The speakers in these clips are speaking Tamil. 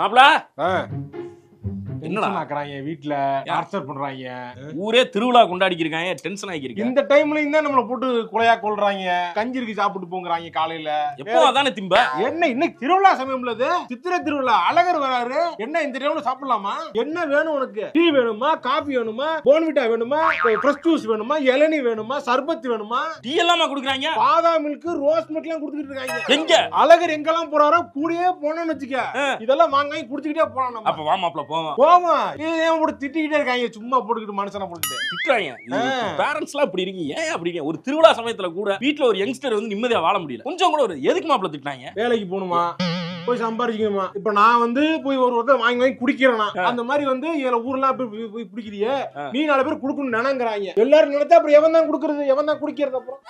மாப்ள? என்னடா? ஆக்குறாங்க வீட்ல டார்ச்சர் பண்றாங்க. ஊரே திருவிழா கொண்டாடிக்கிருக்காங்க டென்ஷன் ஆகிருக்கேன் இந்த டைம்லயும் தான் நம்மள போட்டு கொலையா கொள்றாங்க கஞ்சி இருக்கு சாப்பிட்டு போங்கறாங்க காலையில. எப்போ அதானே திம்ப? என்ன இன்னைக்கு திருவிழா சமயம்ல இது? சித்திரை திருவிழா அழகர் வராரு. என்ன இந்த டைம்ல சாப்பிடலாமா? என்ன வேணும் உனக்கு? டீ வேணுமா? காபி வேணுமா? போன்விட்டா வேணுமா? ஃப்ரெஷ் ஜூஸ் வேணுமா? இளநீ வேணுமா? சர்பத் வேணுமா? டீ எல்லாமா குடுக்குறாங்க? பாதாம் மில்க் ரோஸ் மில்க் எல்லாம் கொடுத்துட்டு இருக்காங்க. எங்க? அழகர் எங்கெல்லாம் போறாரோ கூடயே போனோம்னு வச்சுக்க. இதெல்லாம் வாங்கி குடிச்சுக்கிட்டே நம்ம. அப்ப வா மாப்ள போவோம். போவோம் இது ஏன் போட்டு திட்டிக்கிட்டே இருக்காங்க? சும்மா போட்டுக்கிட்டு மனுஷனை போட்டுட்டு திட்டுறாங்க. பேரண்ட்ஸ் எல்லாம் இப்படி இருக்கீங்க. ஏன் அப்படி? ஒரு திருவிழா சமயத்துல கூட வீட்ல ஒரு யங்ஸ்டர் வந்து நிம்மதியா வாழ முடியல. கொஞ்சம் கூட ஒரு எதுக்கு மாப்ள திட்டாங்க வேலைக்கு போகணுமா? போய் சம்பாதிக்கணுமா இப்ப நான் வந்து போய் ஒரு ஒருத்தர் வாங்கி வாங்கி குடிக்கிறேனா? அந்த மாதிரி வந்து இதுல ஊர்லாம் போய் குடிக்கிறியே. நீ நாலு பேர் குடுக்கணும்னு நினைங்கிறாங்க. எல்லாரும் நினைச்சா அப்புறம் எவன் தான் குடுக்கறது? எவன் தான் குடிக்கிறது அப்புறம்?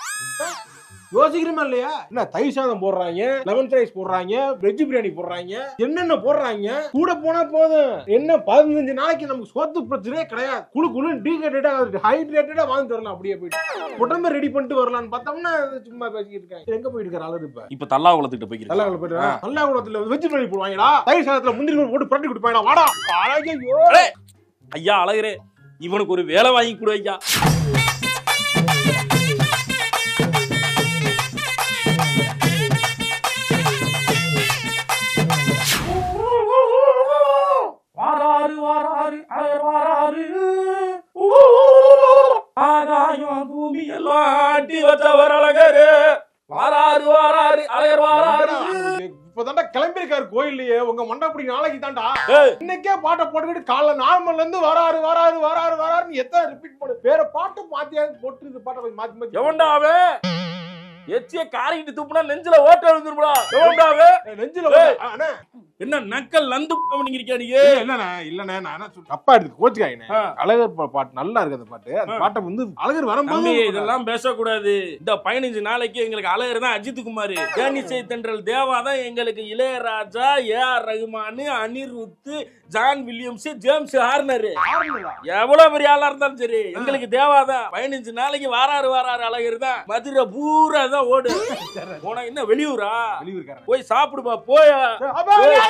யோசிக்கிறோமா இல்லையா? என்ன தயிர் சாதம் போடுறாங்க லெமன் ரைஸ் போடுறாங்க வெஜ் பிரியாணி போடுறாங்க என்னென்ன போடுறாங்க? கூட போனா போதும். என்ன பதினஞ்சு நாளைக்கு நமக்கு சோத்து பிரச்சனையே கிடையாது. குழு குழு டீஹைட்ரேட்டா ஹைட்ரேட்டடா வாழ்ந்து வரலாம் அப்படியே போயிட்டு. உடம்ப ரெடி பண்ணிட்டு வரலாம்னு பார்த்தோம்னா சும்மா பேசிக்கிட்டு இருக்காங்க. எங்க போயிட்டு இருக்காரு ஆளு இப்ப? இப்ப தல்லா குளத்துக்கிட்ட போய்க்கிறேன் போயிட்டு நல்லா குளத்துல வெஜ் பிரியாணி போடுவாங்கடா தயிர் சாதத்துல முந்திரி போட்டு புரட்டி கொடுப்பாங்கடா வாடா. ஐயோ ஐயா அழகரே. இவனுக்கு ஒரு வேலை வாங்கி கொடு ஐயா. வாராரு. அழகர் வாராரு ஆகாயம் பூமி எல்லாம் ஆட்டி வச்சவர் அழகரு. வாராரு வாராரு அழகர் வாராரு. இப்பதான்டா கிளம்பி இருக்காரு கோயில்லயே. உங்க மண்டபடி நாளைக்கு தான்டா இன்னைக்கே பாட்டை போட்டுக்கிட்டு காலைல நாலு மணில இருந்து வராரு வராரு வராரு வராருன்னு எத்தனை ரிப்பீட் பண்ணு வேற பாட்டு மாத்தியாவது போட்டு இந்த பாட்டை மாத்தி மாத்தி. எவன்டா அவன்? எச்சிய காரிக்கிட்டு துப்புனா நெஞ்சில ஓட்ட விழுந்துருப்பா எவன்டா அவன்? ஏய், நெஞ்சில அண்ணே, என்ன நக்கல் நந்து பண்ணிக்கிறியா நீ ஏய், இல்லண்ணே இல்லண்ணே நான் தப்பா எடுத்து கோச்சுக்காயினே. அழகர் பாட்டு நல்லா இருக்கு அந்த பாட்டு. அந்த. பாட்டை வந்து அழகர் வரும்போது இதெல்லாம் பேசக்கூடாது. இந்த பதினஞ்சு நாளைக்கு எங்களுக்கு அழகர் தான் அஜித் குமார். தேனிசை தென்றல் தேவா தான் எங்களுக்கு Ilaiyaraaja A R Rahman Anirudh John Williams James Horner? எவ்வளவு பெரிய ஆளா இருந்தாலும் சரி எங்களுக்கு தேவா தான். பதினஞ்சு நாளைக்கு வாராரு வாராரு அழகர் தான். மதுரை பூரா தான் ஓடு. போனா என்ன வெளியூரா? வெளியூர்காரன். போய் சாப்பிடுப்பா போய்?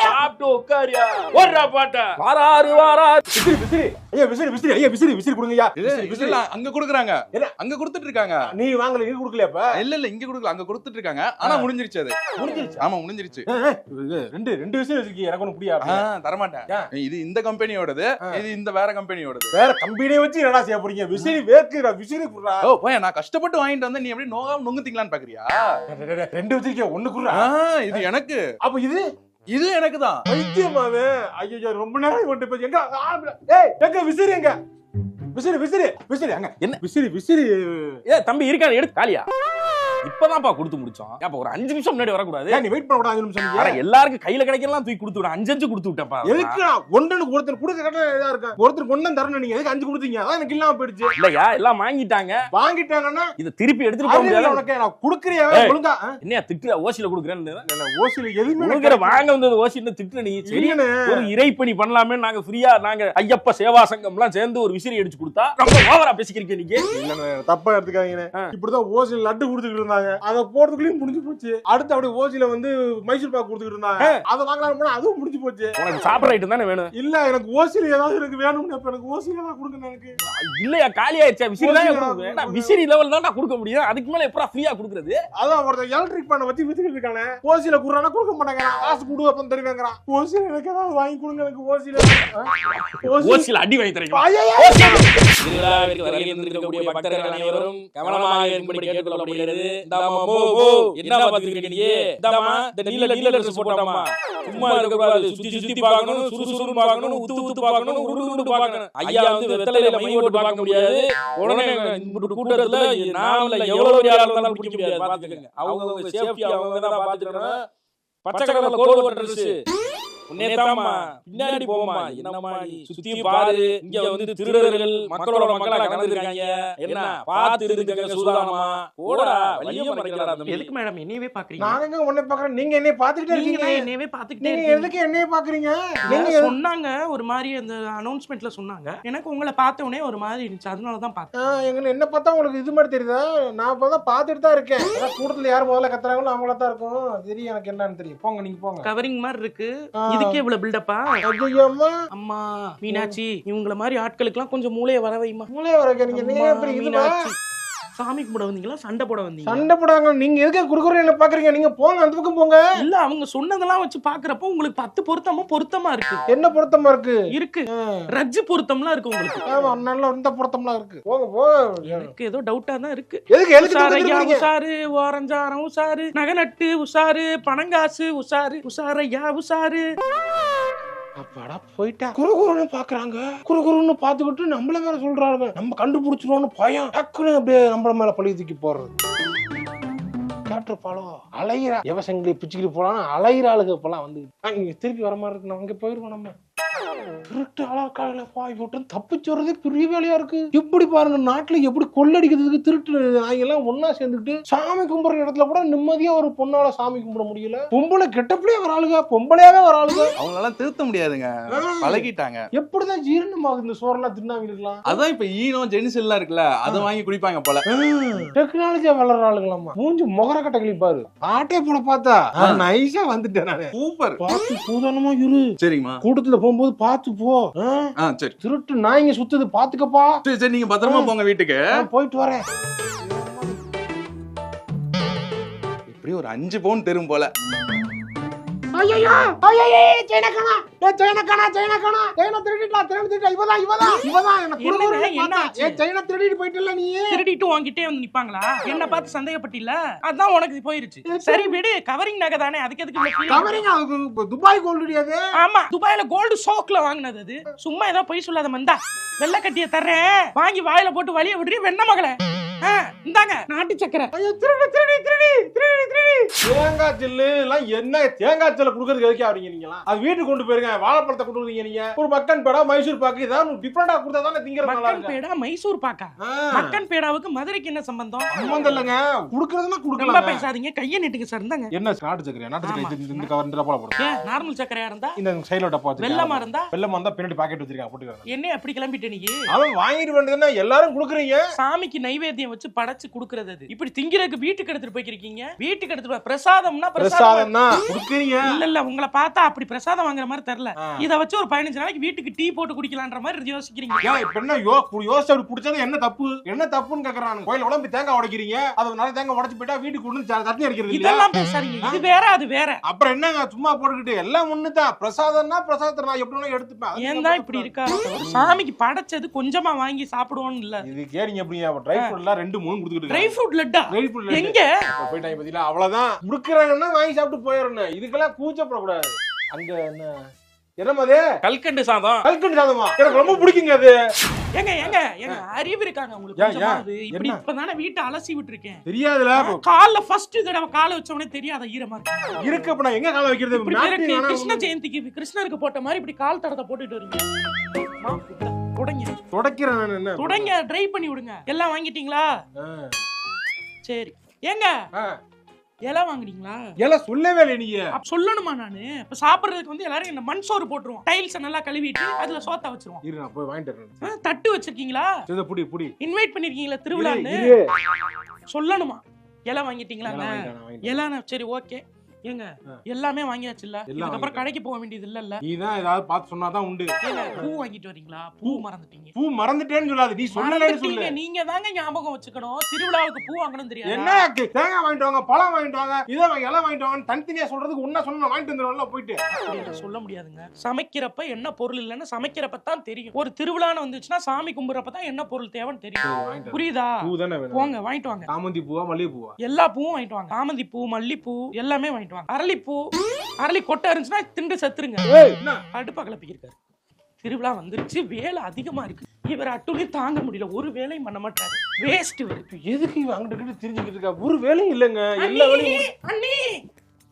சாப்பிட்டு உட்காரியா. ஓடுறா பாட்டா. வாராரு வாராரு. விசிறி விசிறி. ஐயா விசிறி விசிறி விசிறி விசிறி கொடுங்கய்யா. விசிறி, விசிறி. அங்க குடுக்குறாங்க. அங்க கொடுத்துட்டு இருக்காங்க நீ வாங்கல கொடுக்கலையா இப்ப? இல்ல இல்ல இங்க குடுக்கல. அங்க கொடுத்துட்டு இருக்காங்க ஆனா முடிஞ்சிருச்சு அது. முடிஞ்சிருச்சா? ஆமா முடிஞ்சிருச்சு. ரெண்டு ரெண்டு விஷயம் வச்சிருக்கீங்க எனக்கு ஒண்ணு புரியாது தரமாட்டேன். ஏன்? இது இந்த கம்பெனியோடது. இது இந்த வேற கம்பெனியோடது. வேற கம்பெனியை வச்சு என்னடா செய்ய போறீங்க? விசிறி வேர்க்குடா விசிறி குடுறா. ஓ போய் நான் கஷ்டப்பட்டு வாங்கிட்டு வந்தா நீ எப்படி நோகாம நுங்குத்தீங்களான்னு பாக்குறியா? ரெண்டு வச்சிருக்கீங்க ஒண்ணு குடுறா. இது எனக்கு. அப்ப இது? இது எனக்கு தான் பைத்தியமாவே. ஐயோ ரொம்ப நேரம் கொண்டு போய் எங்க ஏய் எங்க விசிறி எங்க? விசிறி விசிறி விசிறி அங்க. என்ன? விசிறி விசிறி. ஏ தம்பி இருக்கான் எடுத்து காலியா? இப்பதான்ப்பா கொடுத்து முடிச்சோம். அப்ப ஒரு அஞ்சு நிமிஷம் முன்னாடி வரக்கூடாது? நீ வெயிட் பண்ண அஞ்சு நிமிஷம்? எல்லாருக்கும் கையில கிடைக்கலாம் தூக்கி கொடுத்து விட. அஞ்சு அஞ்சு கொடுத்து விட்டப்பா எதுக்கு ஒன்றனுக்கு ஒருத்தர் கொடுக்க கட்ட இதா இருக்கா? ஒருத்தருக்கு ஒன்னும் தரணும் நீங்க. எதுக்கு அஞ்சு கொடுத்தீங்க? அதான் எனக்கு இல்லாம போயிடுச்சு. இல்லையா? எல்லாம் வாங்கிட்டாங்க. வாங்கிட்டாங்கன்னா இத திருப்பி எடுத்துட்டு போக முடியாது. உனக்கு நான் குடுக்கறியா. ஒழுங்கா ஆ? என்னையா திட்டுற? ஓசில குடுக்குறேன்னு இல்ல, ஓசில எதுவுமே கொடுக்குற வாங்க வந்தது ஓசின்னு திட்டுற நீ? சரி. ஒரு இறைப்பணி பண்ணலாமே. நாங்க ஃப்ரீயா நாங்க ஐயப்ப சேவா சங்கம் எல்லாம் சேர்ந்து ஒரு விசிறி அடிச்சு கொடுத்தா ரொம்ப ஓவரா பேசிக்கிறீங்க நீங்க. தப்பா எடுத்துக்காதீங்கண்ணே. ஆ. இப்படிதான் ஓசில லட்டு கொடுத்துட்டு இருந்தாங்க. அதை போறதுக்குள்ளயும் முடிஞ்சு போச்சு. அடுத்து அப்படியே ஓசில வந்து மைசூர் பாக்கு கொடுத்துட்டு இருந்தாங்க. அதை வாங்கலாம் போனா அதுவும் முடிஞ்சு போச்சு. உனக்கு சாப்பிட்ற ஐட்டம் தானே வேணும்? இல்ல எனக்கு ஓசில ஏதாவது எனக்கு வேணும்னு அப்ப எனக்கு ஓசில தான் கொடுங்க எனக்கு. இல்லையா காலி ஆயிடுச்சா? விசிறி தான் நான் விசிறி லெவல் தான் கொடுக்க முடியும். அதுக்கு மேல எப்படா ஃப்ரீயா கொடுக்குறது? அதான் ஒருத்தன் எலக்ட்ரிக் பண்ண வச்சு வித்துக்கிட்டு இருக்கானே. ஓசில குடுறானா கொடுக்க மாட்டேங்கிறான். காசு கொடு அப்ப தருவேங்கிறான் ஓசில எனக்கு ஏதாவது வாங்கி கொடுங்க எனக்கு ஓசில. ஓசில ஓசில அடி வாங்கி தரீங்க கவனமாக இருக்கும்படி கேட்டுக்கொள்ளப்படுகிறது. இந்தாம்மா, போ, போ. என்ன பார்த்துக்கிட்டு நீ? இந்தாம்மா, இந்த நீல நீல dress போட்டாம்மா. சும்மா இருக்கக்கூடாது. சுத்தி சுத்தி பார்க்கணும், சுறுசுறுன்னு பார்க்கணும், உத்து உத்து பார்க்கணும், உருண்டு உருண்டு பார்க்கணும். ஐயா வந்து வெத்தலையில மை போட்டு பார்க்க முடியாது. உடனே கூட்டத்துல எவ்வளவு பெரிய ஆளா இருந்தாலும் பிடிக்க முடியாது. தான் பார்த்துக்கணும். பச்சை கலர்ல கோடு போட்ட பின்னாடி போமா என்னம்மா நீ? சுத்தி பாரு. இங்க வந்து திருடர்கள் மக்களோட மக்களா கலந்துருக்காங்க. என்ன? பார்த்து இருந்துக்கங்க சூதானமா? போடா வழிய மறைக்கலடா எதுக்கு மேடம் என்னையவே பாக்குறீங்க? நான் எங்க உன்னை பாக்குறேன்? நீங்க என்னைய பாத்துக்கிட்டே இருக்கீங்க. என்னையவே பாத்துக்கிட்டே நீங்க இருக்கீங்க. எதுக்கு என்னைய பாக்குறீங்க? நீங்க சொன்னாங்க ஒரு மாதிரி அந்த அனௌன்ஸ்மெண்ட்ல சொன்னாங்க. எனக்கு உங்களை பார்த்த உடனே ஒரு மாதிரி இருந்துச்சு. அதனால தான் பார்த்தேன். எங்க என்ன பார்த்தா உங்களுக்கு இது மாதிரி தெரியுதா? நான் இப்பதான் பாத்துட்டு தான் இருக்கேன். கூட்டத்துல யார் முதல்ல கத்துறாங்களோ அவங்கள தான் இருக்கும். தெரியும் எனக்கு என்னன்னு தெரியும். போங்க நீங்க போங்க. கவரிங் மாதிரி இருக்கு. இதுக்கே இவ்வளவு பில்டப்பா அம்மா மீனாட்சி இவங்கள மாதிரி ஆட்களுக்கெல்லாம் கொஞ்சம் மூளைய வர வைமா மூளைய வரக்க நீங்க மீனாட்சி. சாமி கும்பிட வந்தீங்களா? சண்டை போட வந்தீங்க சண்டை போடாங்க நீங்க எதுக்கு குறுக்குற என்ன பாக்குறீங்க? நீங்க போங்க அந்த பக்கம் போங்க. இல்ல அவங்க சொன்னதெல்லாம் வச்சு பாக்குறப்போ உங்களுக்கு பத்து பொருத்தமும் பொருத்தமா இருக்கு. என்ன பொருத்தமா இருக்கு? இருக்கு. ஆ. ரஜ்ஜு பொருத்தம்லாம் இருக்கு உங்களுக்கு. நல்ல இந்த பொருத்தம்லாம் இருக்கு. போங்க போங்க எனக்கு ஏதோ டவுட்டா தான் இருக்கு. எதுக்கு எதுக்கு உஷாரு ஓரஞ்சாரம் உஷாரு. நகநட்டு உஷாரு. பணங்காசு உஷாரு. உஷாரையா உஷாரு. அப்பாடா போயிட்டா. குறுகுறுன்னு பாக்குறாங்க. குறுகுறுன்னு பாத்துக்கிட்டு நம்மள மேல சொல்றாரு நம்ம கண்டுபிடிச்சிருவோம்னு பயம். டக்குன்னு அப்படியே நம்மள மேல பழி தூக்கி போடுறது. கேட்டிருப்பாளோ அலையிறா. எவசங்களை பிச்சுக்கிட்டு போலான்னு அலையிற ஆளுங்க இப்பெல்லாம் வந்து திருப்பி வர மாதிரி இருக்கு. நம்ம அங்க போயிருவோம் நம்ம. திருட்டு அழகால பாய் போட்டு தப்பிச்சு வர்றதே பெரிய வேலையா இருக்கு. எப்படி பாருங்க நாட்டுல எப்படி கொள்ளடிக்கிறதுக்கு திருட்டு எல்லாம் ஒன்னா சேர்ந்துக்கிட்டு சாமி கும்பிடுற இடத்துல கூட நிம்மதியா ஒரு பொண்ணால சாமி கும்பிட முடியல. பொம்பளை கெட்டப்பிலே வர ஆளுங்க பொம்பளையாவே வர ஆளுங்க. அவங்களெல்லாம் திருத்த முடியாதுங்க. பழகிட்டாங்க. எப்படிதான் ஜீரணமாகுது இந்த சோறெல்லாம் தின்னாங்களுக்குலாம் அதான் இப்ப ஈனம் ஜெனிஸ் எல்லாம் இருக்குல்ல அதை வாங்கி குடிப்பாங்க போல. டெக்னாலஜியா வளர்ற ஆளுங்களாமா மூஞ்சி முகர கட்ட கிளிப்பாரு ஆட்டே போல பார்த்தா. நைஸா வந்துட்டேன் நானு. சூப்பர் பார்த்து சூதானமா இரு. சரிங்கம்மா. கூட்டத்துல போகும்போது பார்த்து போ. சரி. திருட்டு நாய்ங்க சுத்துது பாத்துக்கப்பா சரி சரி நீங்க பத்திரமா போங்க வீட்டுக்கு. நான் போயிட்டு வரேன். இப்படி ஒரு அஞ்சு பவுன் தெரும் போல. ஐயோ ஐயோ சைனக்கானா ஏ சைனக்கானா சைனக்கானா சைனா திருடிட்டா திருடிட்டா இவதான் இவதான் இவதான் என்ன குறுகுறுன்னு என்ன பார்த்தா. ஆச்சு? ஏ சைனா திருடிட்டு போயிட்டல நீ? திருடிட்டு உன்கிட்டே வந்து நிப்பாங்களா? என்ன பார்த்து சந்தேகப்பட்டில அதான் உனக்கு போயிருச்சு. சரி விடு கவரிங் நகை தானே அதுக்கு எதுக்கு அது துபாய் கோல்டு அது? ஆமா துபாயில கோல்டு சோக்ல வாங்குனது அது. சும்மா ஏதோ பொய் சொல்லாத மந்தா. வெள்ளை கட்டிய தர்றேன். வாங்கி வாயில போட்டு வலிய விடுறீ வெண்ண மகளே. இந்தாங்க நாட்டு சக்கரை. ஐயோ திருடி திருடி திருடி திருடி திருடி. தேங்காய் சில்லு எல்லாம் என்ன தேங்காய் சில்ல குடுக்கறதுக்கு எதுக்கே நீங்க அது வீட்டுக்கு கொண்டு போயிருங்க வாழைப்பழத்தை கொண்டு வரீங்க நீங்க. ஒரு மக்கன் பேடா மைசூர் பாக்கு ஏதாவது டிஃபரெண்டா கொடுத்தா தானே திங்கிறது நல்லா இருக்கு பேடா மைசூர் பாக்கா. மக்கன் பேடாவுக்கு மதுரைக்கு என்ன சம்பந்தம்? சம்பந்தம் இல்லைங்க. குடுக்கறதுன்னா ரொம்ப குடுக்கலாம் பேசாதீங்க கைய நீட்டுங்க சார் இந்தாங்க. என்ன நாட்டு சக்கரையா? நாட்டு சக்கரை. இந்த- கவர் இந்த டப்பால போடுங்க நார்மல் சக்கரையா இருந்தா? இந்த சைடுல டப்பா வெள்ளமா இருந்தா? வெள்ளமா இருந்தா பின்னாடி பாக்கெட் வச்சிருக்கேன் போட்டுக்கிறேன். என்ன அப்படி கிளம்பிட்ட நீ? அவன் வாங்கிட்டு வேண்டியதுன்னா எல்லாரும் குடுக்குறீங்க. சாமிக்கு நைவேத்தியம் வச்சு படைச்சு குடுக்கறது அது. இப்படி திங்கிறதுக்கு வீட்டுக்கு எடுத்துட்டு போய்க்கிறீங்க வீட்டுக்கு எடுத்துட்டு பிரசாதம்னா பிரசாதம் இல்ல இல்ல உங்களை பார்த்தா அப்படி பிரசாதம் வாங்குற மாதிரி தெரியல. இத வச்சு ஒரு பதினஞ்சு நாளைக்கு வீட்டுக்கு டீ போட்டு குடிக்கலான்ற மாதிரி யோசிக்கிறீங்க. என்ன யோ யோசிச்சு அப்படி குடிச்சது என்ன தப்பு? என்ன தப்புன்னு கேக்குறானு கோயில உடம்பு தேங்காய் உடைக்கிறீங்க. அது நிறைய தேங்காய் உடைச்சு போயிட்டா வீட்டுக்கு கொண்டு தண்ணி அடிக்கிறது இதெல்லாம் பேசாதீங்க. இது வேற அது வேற. அப்புறம் என்னங்க சும்மா போட்டுக்கிட்டு எல்லாம் ஒண்ணுதான் பிரசாதம்னா பிரசாதத்தை நான் எப்படி எடுத்துப்பேன். ஏன் தான் இப்படி இருக்கா சாமிக்கு படைச்சது கொஞ்சமா வாங்கி சாப்பிடுவோம்னு இல்ல. இது கேரிங்க எப்படிங்க? ட்ரை எல்லாம் ரெண்டு மூணு கொடுத்துக்கிட்டு ட்ரை ஃப்ரூட் லட்டா? ட்ரை ஃப்ரூட் எங்க? போயிட்டாங்க பாத்தீங்களா அவ்வளவுதான். முடுக்குறாங்கன்னா வாங்கி சாப்பிட்டு போயிடணும் இதுக்கெல்லாம் கூச்சப்படக்கூடாது. அங்க என்ன? என்னமாது கல்கண்டு சாதம். கல்கண்டு சாதமா? எனக்கு ரொம்ப பிடிக்குங்க அது. ஏங்க ஏங்க ஏங்க அறிவு இருக்காங்க உங்களுக்கு? கொஞ்சமாவது. இப்படி? இப்பதானே வீட்டை அலசி விட்டுருக்கேன். தெரியாதுல கால்ல ஃபர்ஸ்ட் தடவை காலை வச்ச உடனே தெரியாத ஈரமா இருக்கு. இருக்கு அப்ப நான் எங்க கால வைக்கிறது? கிருஷ்ண ஜெயந்திக்கு கிருஷ்ணருக்கு போட்ட மாதிரி இப்படி கால் தடத்தை போட்டுட்டு வரீங்க தொடங்க. துடைக்கிறேன் நான் என்ன? தொடங்க ட்ரை பண்ணி விடுங்க. எல்லாம் வாங்கிட்டீங்களா. சரி. ஏங்க. இலை வாங்குனீங்களா? எல்லாம் சொல்லவே இல்லை நீங்க. சொல்லணுமா நானு? இப்ப சாப்பிடுறதுக்கு வந்து எல்லாரும் இந்த மண் சோறு போட்டுருவோம். டைல்ஸ் நல்லா கழுவிட்டு அதுல சோத்த வச்சிருவோம். இரு நான் போய் வாங்கிட்டு தட்டு வச்சிருக்கீங்களா? சரி புடி புடி. இன்வைட் பண்ணிருக்கீங்களா திருவிழான்னு? சொல்லணுமா? இலை வாங்கிட்டீங்களா. இலை சரி ஓகே ஏங்க. எல்லாமே வாங்கியாச்சு இல்ல இதுக்கப்புறம். கடைக்கு போக வேண்டியது இல்லல்ல? நீதான் ஏதாவது பார்த்து சொன்னாதான் உண்டு. பூ வாங்கிட்டு வரீங்களா? பூ மறந்துட்டீங்க. பூ மறந்துட்டேன்னு சொல்லாது நீ சொல்லலன்னு சொல்லு. நீங்க தாங்க ஞாபகம் வச்சுக்கணும். திருவிழாவுக்கு பூ வாங்கணும் தெரியாது? என்ன தேங்காய் வாங்கிட்டு வாங்க பழம் வாங்கிட்டு வாங்க இதை எல்லாம் வாங்கிட்டு வாங்க தனித்தனியா சொல்றதுக்கு உன்ன சொன்ன வாங்கிட்டு வந்துடும்ல போயிட்டு. சொல்ல முடியாதுங்க. சமைக்கிறப்ப என்ன பொருள் இல்லைன்னு சமைக்கிறப்ப தான் தெரியும். ஒரு திருவிழான்னு வந்துச்சுன்னா சாமி கும்பிடுறப்ப தான் என்ன பொருள் தேவைன்னு தெரியும். புரியுதா? பூ தானே போங்க வாங்கிட்டு வாங்க. சாமந்தி பூவா மல்லிகை பூவா எல்லா பூவும் வாங்கிட்டு வாங்க. சாமந்தி பூ மல்லிப்பூ எல்லாமே வாங்கிட்டு வாங்க அரளிப்பூ அரளி கொட்டை இருந்துச்சுன்னா திண்டு செத்துருங்க. அடுப்பா கிளப்பிக்கிருக்காரு திருவிழா வந்துருச்சு வேலை அதிகமா இருக்கு. இவர் அட்டுலி தாங்க முடியல ஒரு வேலையும் பண்ண மாட்டாரு. வேஸ்ட் இவரு. எதுக்கு இவன் அங்கிட்டு திரிஞ்சுக்கிட்டு இருக்கா? ஒரு வேலையும் இல்லைங்க. எல்லா வேலையும் அண்ணி!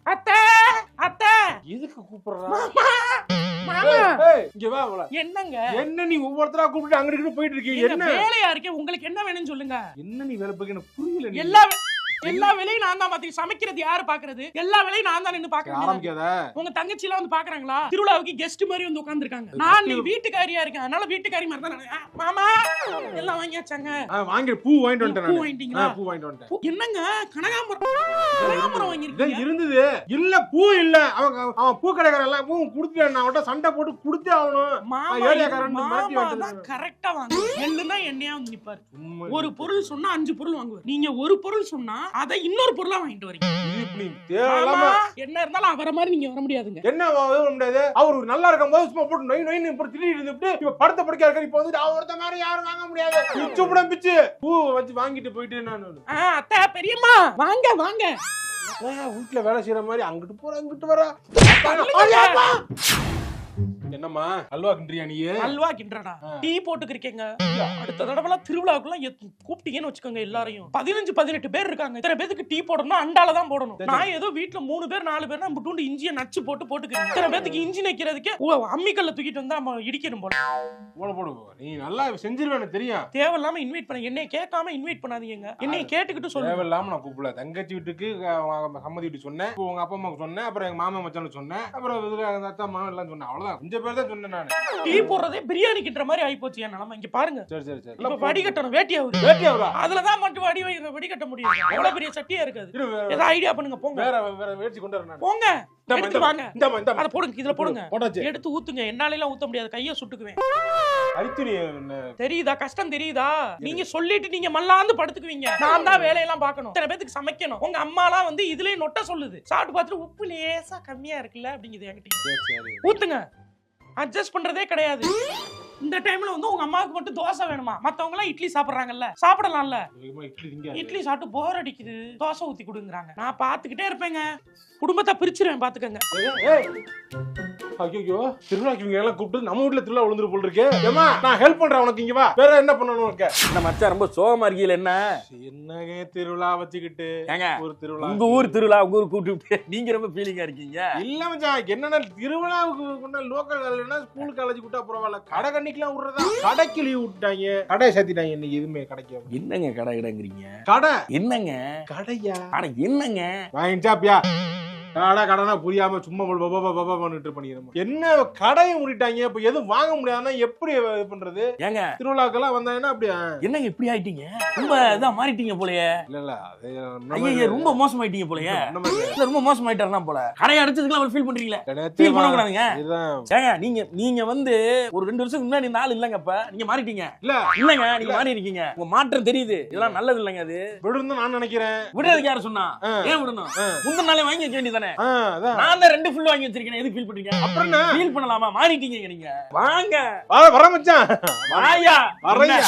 அத்தை! அத்தை! எதுக்கு கூப்பிடுறா? இங்க வா அவள. என்னங்க? என்ன நீ ஒவ்வொருத்தரா கூப்பிட்டு அங்கிட்டு போயிட்டு இருக்கீங்க என்ன வேலையா இருக்கே? உங்களுக்கு என்ன வேணும்னு சொல்லுங்க. என்ன நீ வேலை எனக்கு புரியல எல்லா எல்லா வேலையும் நான் தான் பாத்துக்க சமைக்கிறது யாரு பாக்குறது எல்லா வேலையும் நான் தான் நின்னு பாக்குறேன் உங்க தங்கச்சி எல்லாம் வந்து பாக்குறாங்களா திருவிழாவுக்கு கெஸ்ட் மாதிரி வந்து உட்கார்ந்திருக்காங்க. நான் நீ வீட்டுக்காரியா இருக்கேன். அதனால வீட்டுக்காரி மாதிரி தான் மாமா எல்லாம் வாங்கியாச்சாங்க. வாங்கி பூ வாங்கிட்டு வந்துட்டேன் பூ. வாங்கிட்டீங்களா? பூ வாங்கிட்டு வந்துட்டேன். என்னங்க? கனகாம்பரம். கனகாம்பரம் வாங்கிருக்கீங்க இருந்தது. இல்ல பூ இல்ல. அவங்க அவன் பூ கடைக்காரன் எல்லாம் பூ குடுத்துட்டேன் நான் அவன்கிட்ட சண்டை போட்டு கொடுத்தே ஆகணும். மாமா ஏரியாக்காரன் மிரட்டி மாமா வந்துருக்காங்க. தான் கரெக்டா வாங்க எள்ளுனா எண்ணெயா வந்து நிப்பாரு. ஒரு பொருள் சொன்னா அஞ்சு பொருள் வாங்குவார். நீங்க ஒரு பொருள் சொன்னா அதை இன்னொரு பொருளா வாங்கிட்டு வரீங்க. என்ன இருந்தாலும் அவரை மாதிரி நீங்க வர முடியாதுங்க. என்ன வர முடியாது. அவர் நல்லா இருக்கும் போது சும்மா போட்டு நொய் நொய்னு இப்படி திடீர்னு இருந்துட்டு இப்ப படத்தை படிக்க இருக்காரு இப்ப வந்துட்டு அவர்த்த மாதிரி யாரும் வாங்க முடியாது. பிச்சு புட பிச்சு. பூ வச்சு வாங்கிட்டு போயிட்டு நான் அத்தை பெரியம்மா வாங்க வாங்க. வீட்டுல வேலை செய்யற மாதிரி அங்கிட்டு போற இங்கிட்டு வர. என்னம்மா? அல்வா கிண்டியா நீ? அல்வா கிண்டடா டீ போட்டுக்கிறீங்க அடுத்த தடவை திருவிழாவுக்குலாம் எத்- கூப்பிட்டீங்கன்னு வச்சுக்கோங்க எல்லாரையும். பதினஞ்சு பதினெட்டு பேர் இருக்காங்க. இத்தனை பேருக்கு டீ போடணும்னா அண்டால தான் போடணும். நான் ஏதோ வீட்டுல மூணு பேர் நாலு பேர் நம்ம டூண்டு இஞ்சியை நச்சு போட்டு போட்டுக்கிறேன். இத்தனை பேத்துக்கு இஞ்சி நக்கிறதுக்கு அம்மிக்கல்ல தூக்கிட்டு வந்தா நம்ம இடிக்கணும் போல. போட போடு நீ நல்லா செஞ்சிருவேன் தெரியும். தேவையில்லாம இன்வைட் பண்ண என்னைய கேட்காம இன்வைட் பண்ணாதீங்க என்னைய கேட்டுக்கிட்டு சொல்லுங்க. தேவையில்லாம நான் கூப்பிடல. தங்கச்சி வீட்டுக்கு சம்மதி வீட்டுக்கு சொன்னேன். உங்க அப்பா அம்மாவுக்கு சொன்னேன். அப்புறம் எங்க மாமா மச்சானுக்கு சொன்னேன். அப்புறம் அத்தா அம்மா எல்லாம் சொன்னேன். அவ்வளவுதான். கொஞ்சம் பேர் தான் சொன்னேன் நான். டீ போடுறதே பிரியாணி கிட்டுற மாதிரி ஆயிப்போச்சு என் நிலைமை. இங்க பாருங்க. சரி சரி சரி. இப்ப வடிகட்டணும் வேட்டி ஆகுது. வேட்டி அவரா அதுலதான் மட்டும் வடி வை- வடிகட்ட முடியும். எவ்வளவு பெரிய சட்டியா இருக்காது? ஏதாவது ஐடியா பண்ணுங்க போங்க. வேற வேற வேடிச்சு கொண்டு வரேன் நான். போங்க. எடுத்து வாங்க. அத போடுங்க இதுல போடுங்க. எடுத்து ஊத்துங்க. என்னால எல்லாம் ஊத்த முடியாது. கைய சுட்டுக்குவேன். தெரியுதா? கஷ்டம் தெரியுதா? நீங்க சொல்லிட்டு நீங்க மல்லாந்து படுத்துக்குவீங்க. நான் தான் வேலையெல்லாம் பார்க்கணும். சில பேத்துக்கு சமைக்கணும். உங்க அம்மாலாம் வந்து இதுலயே நொட்ட சொல்லுது. சாப்பிட்டு பார்த்துட்டு உப்பு லேசா கம்மியா இருக்குல்ல அப்படிங்குது என்கிட்ட. ஊத்துங்க. அட்ஜஸ்ட் பண்றதே கிடையாது. இந்த டைம்ல வந்து உங்க அம்மாவுக்கு மட்டும் தோசை வேணுமா? மத்தவங்க எல்லாம் இட்லி சாப்பிடுறாங்கல்ல. சாப்பிடலாம்ல. இட்லி திங்க. இட்லி சாப்பிட்டு போர் அடிக்குது. தோசை ஊத்தி கொடுங்கறாங்க. நான் பாத்துக்கிட்டே இருப்பேங்க. குடும்பத்தை பிரிச்சிருவேன் பாத்துக்கங்க. ஐயோ திருவிழாக்கு இவங்க எல்லாம் கூப்பிட்டு நம்ம வீட்ல திருவிழா விழுந்துரு போல் இருக்கு. ஏமா நான் ஹெல்ப் பண்றேன் உனக்கு இங்க வா. வேற என்ன பண்ணணும் உனக்கு? என்ன மச்சான் ரொம்ப சோகமா இருக்கீல என்ன? என்னங்க திருவிழா வச்சுக்கிட்டு ஏங்க ஒரு திருவிழா உங்க ஊர் திருவிழா உங்க ஊர் கூட்டு விட்டு நீங்க ரொம்ப ஃபீலிங்கா இருக்கீங்க? இல்ல மச்சான் என்னன்னா திருவிழாவுக்கு கொண்ட லோக்கல் காலேஜ்னா ஸ்கூல் காலேஜ் விட்டா பரவாயில்ல. கடை கண்ணிக்கெல்லாம் விடுறதா? கடைக்கு லீவ் விட்டாங்க கடையை சேர்த்திட்டாங்க இன்னைக்கு எதுவுமே கடைக்கு என்னங்க கடை கடைங்கிறீங்க? கடை. என்னங்க? கடையா? ஆனா என்னங்க? வாங்கிச்சாப்பியா கடை கடைனா புரியாம சும்மா பண்ணிட்டு பண்ணிக்கிறோம் என்ன கடையை மூடிட்டாங்க? இப்ப எதுவும் வாங்க முடியாதுன்னா எப்படி இது பண்றது? ஏங்க. திருவிழாக்கெல்லாம் வந்தாங்கன்னா அப்படியா என்னங்க இப்படி ஆயிட்டீங்க? ரொம்ப இதா மாறிட்டீங்க போலயே. இல்ல இல்ல அது ரொம்ப மோசமாயிட்டீங்க போலயே. ரொம்ப மோசமாயிட்டாருனா போல. கடையை அடிச்சதுக்குலாம் அவர் ஃபீல் பண்றீங்களா? ஃபீல் பண்ணக்கூடாதுங்க. ஏங்க நீங்க நீங்க வந்து ஒரு ரெண்டு வருஷம் முன்னாடி ஆள் இல்லங்க இப்ப. நீங்க மாறிட்டீங்க. இல்ல. இல்லங்க நீங்க மாறி இருக்கீங்க உங்க மாற்றம் தெரியுது. இதெல்லாம் நல்லது இல்லைங்க அது. விடுன்னு நான் நினைக்கிறேன். விடுறதுக்கு யாரு சொன்னா. ஏன் விடணும். முந்தின நாளே வாங்கி வைக்க வேண்டியதானே ஆ, அதான். நான் தான் ரெண்டு ஃபுல் வாங்கி வச்சிருக்கேன். எதுக்கு ஃபீல் பண்றீங்க? அப்புறம் ஃபீல் பண்ணலாமா? மாறிட்டீங்க நீங்க. வாங்க. வர வர மச்சான். வாயா. வரையா?